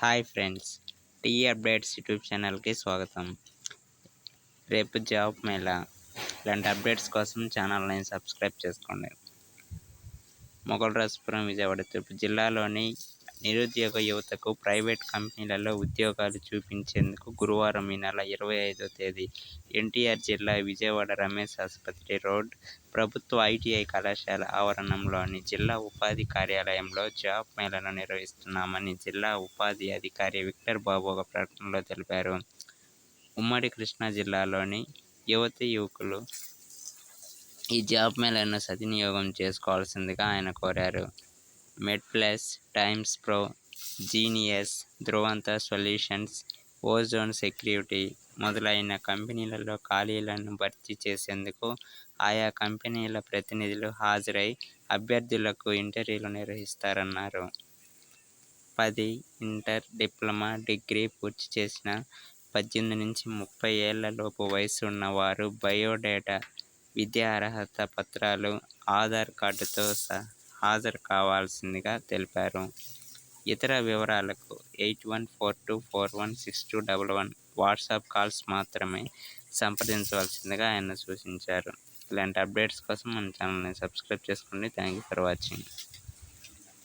Hi friends T updates YouTube ఛానల్కి స్వాగతం. రేపు జాబ్ మేళా. ఇలాంటి అప్డేట్స్ కోసం ఛానల్ని సబ్స్క్రైబ్ చేసుకోండి. మొగల్రాజపురం విజయవాడ తూర్పు జిల్లాలోని నిరుద్యోగ యువతకు ప్రైవేట్ కంపెనీలలో ఉద్యోగాలు చూపించేందుకు గురువారం ఈ నెల ఇరవై ఐదో తేదీ ఎన్టీఆర్ జిల్లా విజయవాడ రమేష్ ఆసుపత్రి రోడ్ ప్రభుత్వ ఐటీఐ కళాశాల ఆవరణంలోని జిల్లా ఉపాధి కార్యాలయంలో జాబ్ మేళను నిర్వహిస్తున్నామని జిల్లా ఉపాధి అధికారి విక్టర్ బాబు ఒక ప్రకటనలో తెలిపారు. ఉమ్మడి కృష్ణా జిల్లాలోని యువతి యువకులు ఈ జాబ్ మేళను సద్వినియోగం చేసుకోవాల్సిందిగా ఆయన కోరారు. Med Plus Times Pro Genius Dhruvanta solutions Ozone Security మొదలైన కంపెనీలలో ఖాళీలను భర్తీ చేసేందుకు ఆయా కంపెనీల ప్రతినిధులు హాజరై అభ్యర్థులకు ఇంటర్వ్యూలు నిర్వహిస్తారన్నారు. పది ఇంటర్ డిప్లొమా డిగ్రీ పూర్తి చేసిన పద్దెనిమిది నుంచి ముప్పై ఏళ్ళలోపు వయసు ఉన్నవారు బయోడేటా విద్యా అర్హత పత్రాలు ఆధార్ కార్డుతో సహా హాజరు కావాల్సిందిగా తెలిపారు. ఇతర వివరాలకు eight one four two four one six two double one WhatsApp calls మాత్రమే సంప్రదించవలసిందిగా ఆయన సూచించారు. ఇలాంటి అప్డేట్స్ కోసం మన ఛానల్ని సబ్స్క్రైబ్ చేసుకోండి. Thank you for watching.